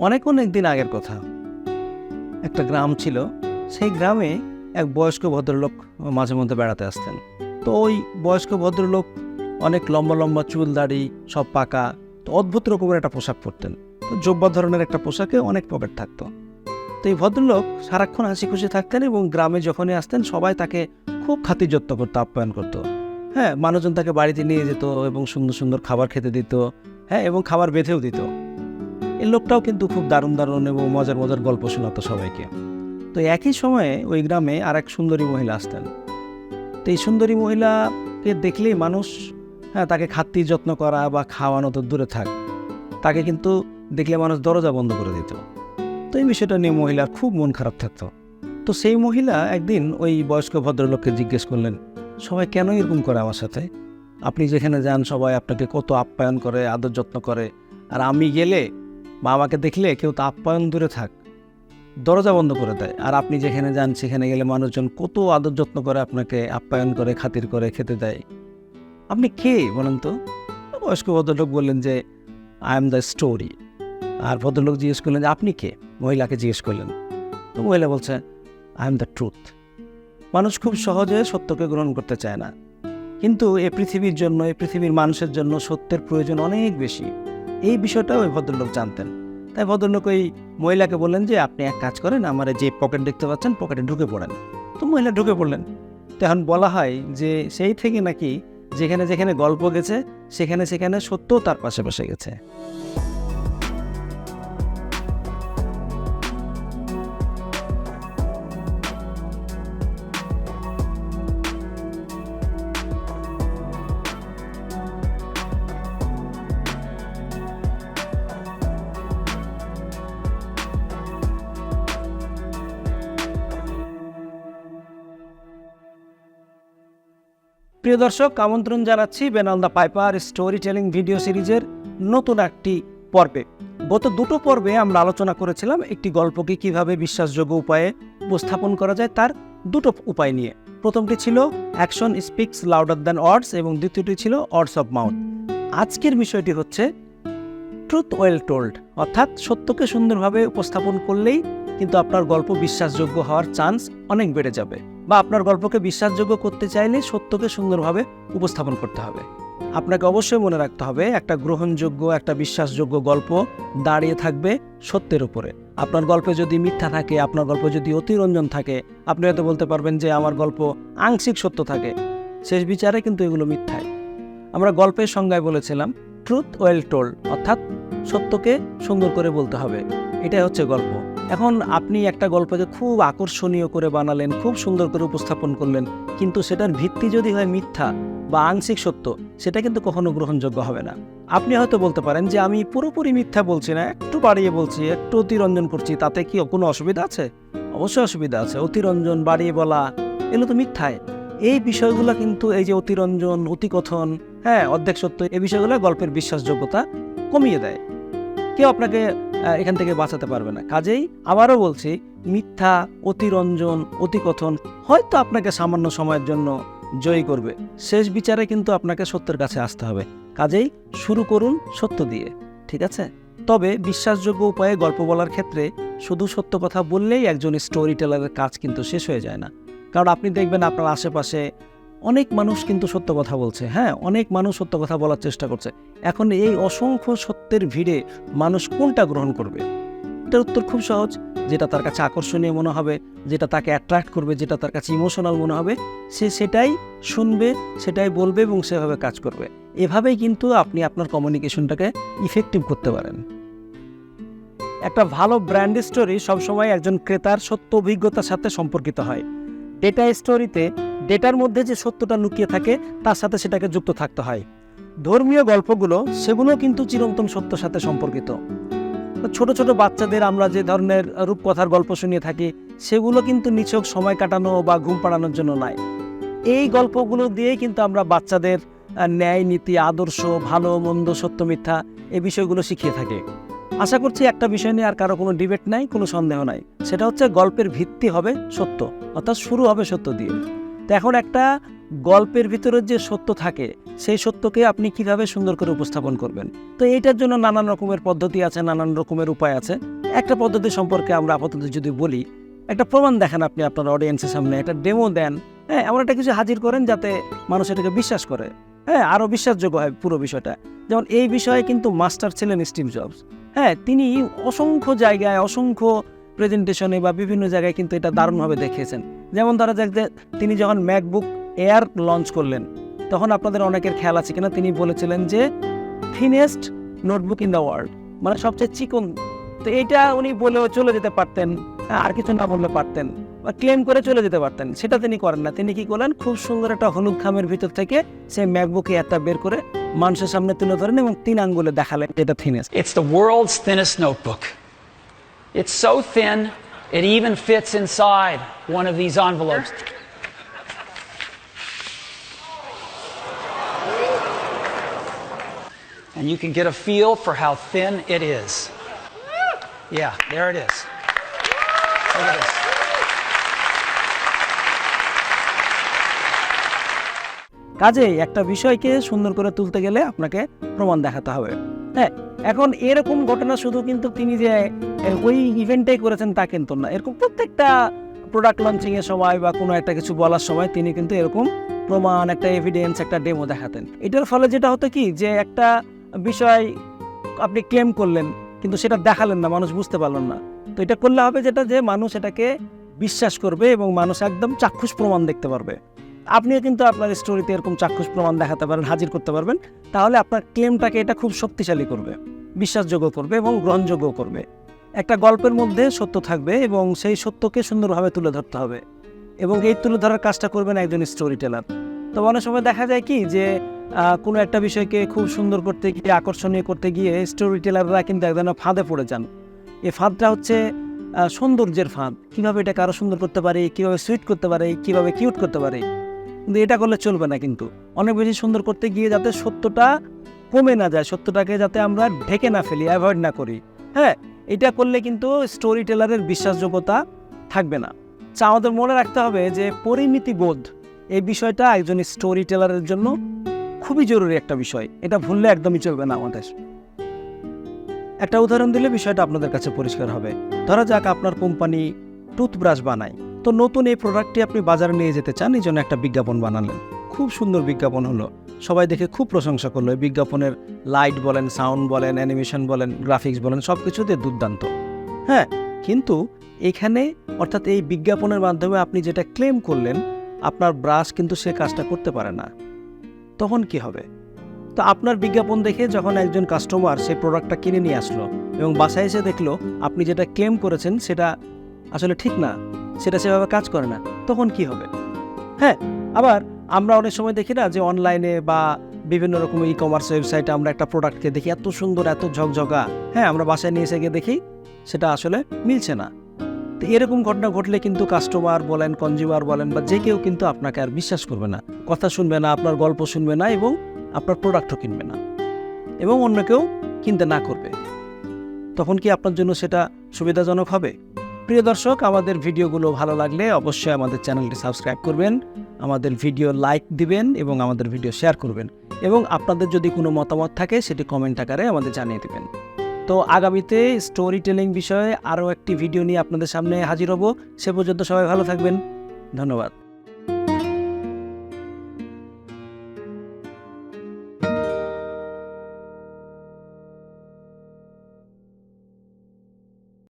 অনেক অনেক দিন আগের কথা। একটা গ্রাম ছিল, সেই গ্রামে এক বয়স্ক ভদ্রলোক মাঝে মধ্যে বেড়াতে আসতেন। তো ওই বয়স্ক ভদ্রলোক অনেক লম্বা লম্বা চুল, দাড়ি, সব পাকা, তো অদ্ভুত রকমের একটা পোশাক পরতেন। তো জব্বা ধরনের একটা পোশাকে অনেক পকেট থাকতো। তো এই ভদ্রলোক সারাক্ষণ হাসি খুশি থাকতেন এবং গ্রামে যখনই আসতেন, সবাই তাকে খুব খাতির যত্ন করতো, আপ্যায়ন করতো। হ্যাঁ মানুষজন তাকে বাড়িতে নিয়ে যেত এবং সুন্দর সুন্দর খাবার খেতে দিত। হ্যাঁ এবং খাবার বেঁধেও দিত। এই লোকটাও কিন্তু খুব দারুণ দারুণ এবং মজার মজার গল্প শোনাতো সবাইকে। তো একই সময়ে ওই গ্রামে আর এক সুন্দরী মহিলা আসতেন। তো এই সুন্দরী মহিলাকে দেখলেই মানুষ হ্যাঁ তাকে খাতির যত্ন করা বা খাওয়ানো তো দূরে থাক, তাকে কিন্তু দেখলে মানুষ দরজা বন্ধ করে দিত। তো এই বিষয়টা নিয়ে মহিলার খুব মন খারাপ থাকতো। তো সেই মহিলা একদিন ওই বয়স্ক ভদ্রলোককে জিজ্ঞেস করলেন, সবাই কেন এরকম করে আমার সাথে? আপনি যেখানে যান সবাই আপনাকে কত আপ্যায়ন করে, আদর যত্ন করে, আর আমি গেলে আমাকে দেখলে কেউ তো আপ্যায়ন দূরে থাক। দরজা বন্ধ করে দেয়। আর আপনি যেখানে যান, সেখানে গেলে মানুষজন কত আদর যত্ন করে আপনাকে আপ্যায়ন করে, খাতির করে খেতে দেয়। আপনি কে বলেন তো? বয়স্ক ভদ্রলোক বললেন যে আই এম দ্য স্টোরি আর ভদ্রলোক জিজ্ঞেস করলেন যে, আপনি কে? মহিলাকে জিজ্ঞেস করলেন। তো মহিলা বলছে আই এম দ্য ট্রুথ মানুষ খুব সহজে সত্যকে গ্রহণ করতে চায় না। কিন্তু এই পৃথিবীর জন্য এই পৃথিবীর মানুষের জন্য সত্যের প্রয়োজন অনেক বেশি। এই বিষয়টা ওই ভদ্রলোক জানতেন। তাই ভদ্রলোক ওই মহিলাকে বললেন যে, আপনি এক কাজ করেন, আমার যে পকেট দেখতে পাচ্ছেন পকেটে ঢুকে পড়েন। তো মহিলা ঢুকে পড়লেন। তো এখন বলা হয় যে, সেই থেকে নাকি যেখানে যেখানে গল্প গেছে, সেখানে সেখানে সত্য তার পাশে পাশে গেছে। প্রিয় দর্শক, আমন্ত্রণ জানাচ্ছি বেনাল the piper story telling video সিরিজের নতুন একটি পর্বে। গত দুটো পর্বে আমরা আলোচনা করেছিলাম একটি গল্পকে কীভাবে বিশ্বাসযোগ্য উপায়ে উপস্থাপন করা যায় তার দুটো উপায় নিয়ে। প্রথমটি ছিল, action speaks louder than words এবং দ্বিতীয়টি ছিল অর্ডস অফ মাউথ। আজকের বিষয়টি হচ্ছে, ট্রুথ ওয়েল টোল্ড, অর্থাৎ সত্যকে সুন্দরভাবে উপস্থাপন করলেই কিন্তু আপনার গল্প বিশ্বাসযোগ্য হওয়ার চান্স অনেক বেড়ে যাবে। বা আপনার গল্পকে বিশ্বাসযোগ্য করতে চাইলে সত্যকে সুন্দরভাবে উপস্থাপন করতে হবে। আপনাকে অবশ্যই মনে রাখতে হবে, একটা গ্রহণযোগ্য, একটা বিশ্বাসযোগ্য গল্প দাঁড়িয়ে থাকবে সত্যের উপরে। আপনার গল্পে যদি মিথ্যা থাকে, আপনার গল্প যদি অতিরঞ্জন থাকে, আপনি হয়তো বলতে পারবেন যে আমার গল্প আংশিক সত্য থাকে। শেষ বিচারে কিন্তু এগুলো মিথ্যায় আমরা গল্পের সংজ্ঞায় বলেছিলাম ট্রুথ ওয়েল টোল্ড অর্থাৎ সত্যকে সুন্দর করে বলতে হবে। এটাই হচ্ছে গল্প। এখন আপনি একটা গল্পকে খুব আকর্ষণীয় করে বানালেন, খুব সুন্দর করে উপস্থাপন করলেন, কিন্তু সেটার ভিত্তি যদি হয় মিথ্যা বা আংশিক সত্য, সেটা কিন্তু কখনো গ্রহণযোগ্য হবে না। আপনি হয়তো বলতে পারেন যে আমি পুরোপুরি মিথ্যা বলছি না, একটু বাড়িয়ে বলছি, একটু অতিরঞ্জন করছি, তাতে কি কোনো অসুবিধা আছে? অবশ্যই অসুবিধা আছে, অতিরঞ্জন, বাড়িয়ে বলা, এগুলো তো মিথ্যায়। এই বিষয়গুলো কিন্তু এই যে অতিরঞ্জন, অতিকথন হ্যাঁ অর্ধেক সত্য এই বিষয়গুলো গল্পের বিশ্বাসযোগ্যতা কমিয়ে দেয়। কেউ আপনাকে এখান থেকে বাঁচাতে পারবে না। কাজেই আবারও বলছি, মিথ্যা, অতিরঞ্জন, অতিকথন হয়তো আপনাকে সামান্য সময়ের জন্য জয়ী করবে। শেষ বিচারে কিন্তু আপনাকে সত্যের কাছে আসতে হবে। কাজেই শুরু করুন সত্য দিয়ে, ঠিক আছে? তবে বিশ্বাসযোগ্য উপায়ে গল্প বলার ক্ষেত্রে শুধু সত্য কথা বললেই একজন স্টোরি টেলারের কাজ কিন্তু শেষ হয়ে যায় না। কারণ আপনি দেখবেন আপনার আশেপাশে অনেক মানুষ কিন্তু সত্য কথা বলছে হ্যাঁ অনেক মানুষ সত্য কথা বলার চেষ্টা করছে। এখন এই অসংখ্য সত্যের ভিড়ে মানুষ কোনটা গ্রহণ করবে? এটার উত্তর খুব সহজ, যেটা তার কাছে আকর্ষণীয় মনে হবে, যেটা তাকে অ্যাট্রাক্ট করবে, যেটা তার কাছে ইমোশনাল মনে হবে, সে সেটাই শুনবে, সেটাই বলবে এবং সেভাবে কাজ করবে। এভাবেই কিন্তু আপনি আপনার কমিউনিকেশনটাকে ইফেক্টিভ করতে পারেন। একটা ভালো ব্র্যান্ড স্টোরি সবসময় একজন ক্রেতার সত্য অভিজ্ঞতার সাথে সম্পর্কিত হয়। ডেটা স্টোরিতে ডেটার মধ্যে যে সত্যটা লুকিয়ে থাকে, তার সাথে সেটাকে যুক্ত থাকতে হয়। ধর্মীয় গল্পগুলো, সেগুলো কিন্তু চিরন্তন সত্যর সাথে সম্পর্কিত। ছোট ছোট বাচ্চাদের আমরা যে ধরনের রূপকথার গল্প শুনিয়ে থাকি, সেগুলো কিন্তু নিছক সময় কাটানো বা ঘুম পাড়ানোর জন্য নয়। এই গল্পগুলো দিয়েই কিন্তু আমরা বাচ্চাদের ন্যায়, নীতি, আদর্শ, ভালো, মন্দ, সত্য, মিথ্যা এই বিষয়গুলো শিখিয়ে থাকি। আশা করছি একটা বিষয় নিয়ে আর কারও কোনো ডিবেট নাই, কোনো সন্দেহ নাই। সেটা হচ্ছে গল্পের ভিত্তি হবে সত্য, অর্থাৎ শুরু হবে সত্য দিয়ে। তো এখন একটা গল্পের ভিতরে যে সত্য থাকে, সেই সত্যকে আপনি কীভাবে সুন্দর করে উপস্থাপন করবেন? তো এইটার জন্য নানান রকমের পদ্ধতি আছে, নানান রকমের উপায় আছে। একটা পদ্ধতি সম্পর্কে আমরা আপাতত যদি বলি, একটা প্রমাণ দেখেন আপনি আপনার অডিয়েন্সের সামনে, একটা ডেমো দেন হ্যাঁ এমন একটা কিছু হাজির করেন যাতে মানুষ এটাকে বিশ্বাস করে। হ্যাঁ আরও বিশ্বাসযোগ্য হয় পুরো বিষয়টা। যেমন এই বিষয়ে কিন্তু মাস্টার ছিলেন স্টিভ জবস। হ্যাঁ তিনি অসংখ্য জায়গায়, অসংখ্য প্রেজেন্টেশনে বা বিভিন্ন জায়গায় কিন্তু এটা দারুণভাবে দেখিয়েছেন। যেমন ধরা যাক যে তিনি যখন ম্যাকবুক এয়ার লঞ্চ করলেন, তখন আপনাদের অনেকের খেয়াল আছে কিনা, তিনি বলেছিলেন যে thinnest notebook in the world মানে সবচেয়ে চিকন। তো এইটা উনি বলেও চলে যেতে পারতেন, আর কিছু না বললে পারতেন বা ক্লেম করে চলে যেতে পারতেন। সেটা তিনি করেন না। তিনি কি করলেন? খুব সুন্দর একটা হলুদ খামের ভিতর থেকে সেই ম্যাকবুক এয়ারটা বের করে মানুষের সামনে তুলে ধরেন এবং তিন আঙ্গুলে দেখালেন এটা thinnest It's the world's thinnest notebook. It's so thin, it even fits inside one of these envelopes. And you can get a feel for how thin it is. Yeah, there it is. Look at this. কাজেই একটা বিষয়কে সুন্দর করে তুলতে গেলে আপনাকে প্রমাণ দেখাতে হবে হ্যাঁ এখন এরকম ঘটনা শুধু কিন্তু তিনি যে ওই ইভেন্টটাই করেছেন তা কিন্তু না। এরকম প্রত্যেকটা প্রোডাক্ট লঞ্চিং এর সময় বা কোনো একটা কিছু বলার সময় তিনি কিন্তু এরকম প্রমাণ, একটা এভিডেন্স একটা ডেমো দেখাতেন। এটার ফলে যেটা হতো কি যে একটা বিষয় আপনি ক্লেম করলেন, কিন্তু সেটা দেখালেন না, মানুষ বুঝতে পারলেন না। তো এটা করলে হবে যেটা যে মানুষ এটাকে বিশ্বাস করবে এবং মানুষ একদম চাক্ষুষ প্রমাণ দেখতে পারবে। আপনিও কিন্তু আপনার স্টোরিতে এরকম চাক্ষুষ প্রমাণ দেখাতে পারেন, হাজির করতে পারবেন। তাহলে আপনার ক্লেমটাকে এটা খুব শক্তিশালী করবে, বিশ্বাসযোগ্য করবে এবং গ্রহণযোগ্য করবে। একটা গল্পের মধ্যে সত্য থাকবে এবং সেই সত্যকে সুন্দরভাবে তুলে ধরতে হবে এবং এই তুলে ধরার কাজটা করবেন একজন স্টোরি টেলার তো অনেক সময় দেখা যায় কি যে কোনো একটা বিষয়কে খুব সুন্দর করতে গিয়ে, আকর্ষণীয় করতে গিয়ে স্টোরি টেলাররা কিন্তু এক ধরনের ফাঁদে পড়ে যান। এই ফাঁদটা হচ্ছে সৌন্দর্যের ফাঁদ। কীভাবে এটাকে আরও সুন্দর করতে পারি, কীভাবে সুইট করতে পারি, কীভাবে কিউট করতে পারি। কিন্তু এটা করলে চলবে না কিন্তু। অনেক বেশি সুন্দর করতে গিয়ে যাতে সত্যটা কমে না যায়, সত্যটাকে যাতে আমরা ঢেকে না ফেলি অ্যাভয়েড না করি। হ্যাঁ এটা করলে কিন্তু স্টোরি টেলারের বিশ্বাসযোগ্যতা থাকবে না। তা আমাদের মনে রাখতে হবে যে পরিমিতি বোধ, এই বিষয়টা একজন স্টোরি টেলারের জন্য খুবই জরুরি একটা বিষয়। এটা ভুললে একদমই চলবে না আমাদের। একটা উদাহরণ দিলে বিষয়টা আপনাদের কাছে পরিষ্কার হবে। ধরা যাক আপনার কোম্পানি টুথব্রাশ বানায়। তো নতুন এই প্রোডাক্টটি আপনি বাজারে নিয়ে যেতে চান, এই জন্য একটা বিজ্ঞাপন বানালেন। খুব সুন্দর বিজ্ঞাপন হলো। সবাই দেখে খুব প্রশংসা করল। এই বিজ্ঞাপনের লাইট বলেন সাউন্ড বলেন অ্যানিমেশন বলেন গ্রাফিক্স বলেন সব কিছুতে দুর্দান্ত। হ্যাঁ কিন্তু এখানে অর্থাৎ এই বিজ্ঞাপনের মাধ্যমে আপনি যেটা ক্লেম করলেন, আপনার ব্রাশ কিন্তু সে কাজটা করতে পারে না। তখন কি হবে? তো আপনার বিজ্ঞাপন দেখে যখন একজন কাস্টমার সেই প্রোডাক্টটা কিনে নিয়ে আসলো এবং বাসায় এসে দেখল, আপনি যেটা ক্লেম করেছেন সেটা আসলে ঠিক না। সেটা সেভাবে কাজ করে না, তখন কি হবে? হ্যাঁ আবার আমরা অনেক সময় দেখি না যে অনলাইনে বা বিভিন্ন রকম ই কমার্স ওয়েবসাইটে আমরা একটা প্রোডাক্টকে দেখি, এত সুন্দর, এত ঝকঝকা। হ্যাঁ আমরা বাসায় নিয়ে এসে গিয়ে দেখি, সেটা আসলে মিলছে না। তো এরকম ঘটনা ঘটলে কিন্তু কাস্টমার বলেন কনজিউমার বলেন বা যে কেউ কিন্তু আপনাকে আর বিশ্বাস করবে না, কথা শুনবে না, আপনার গল্প শুনবে না এবং আপনার প্রোডাক্টও কিনবে না এবং অন্য কেউ কিনতে না করবে। তখন কি আপনার জন্য সেটা সুবিধাজনক হবে? প্রিয় দর্শক, আমাদের ভিডিওগুলো ভালো লাগলে অবশ্যই আমাদের চ্যানেলটি সাবস্ক্রাইব করবেন, আমাদের ভিডিও লাইক দিবেন এবং আমাদের ভিডিও শেয়ার করবেন এবং আপনাদের যদি কোনো মতামত থাকে সেটি কমেন্ট আকারে আমাদের জানিয়ে দেবেন। তো আগামীতে স্টোরি টেলিং বিষয়ে আরও একটি ভিডিও নিয়ে আপনাদের সামনে হাজির হব। সে পর্যন্ত সবাই ভালো থাকবেন। ধন্যবাদ।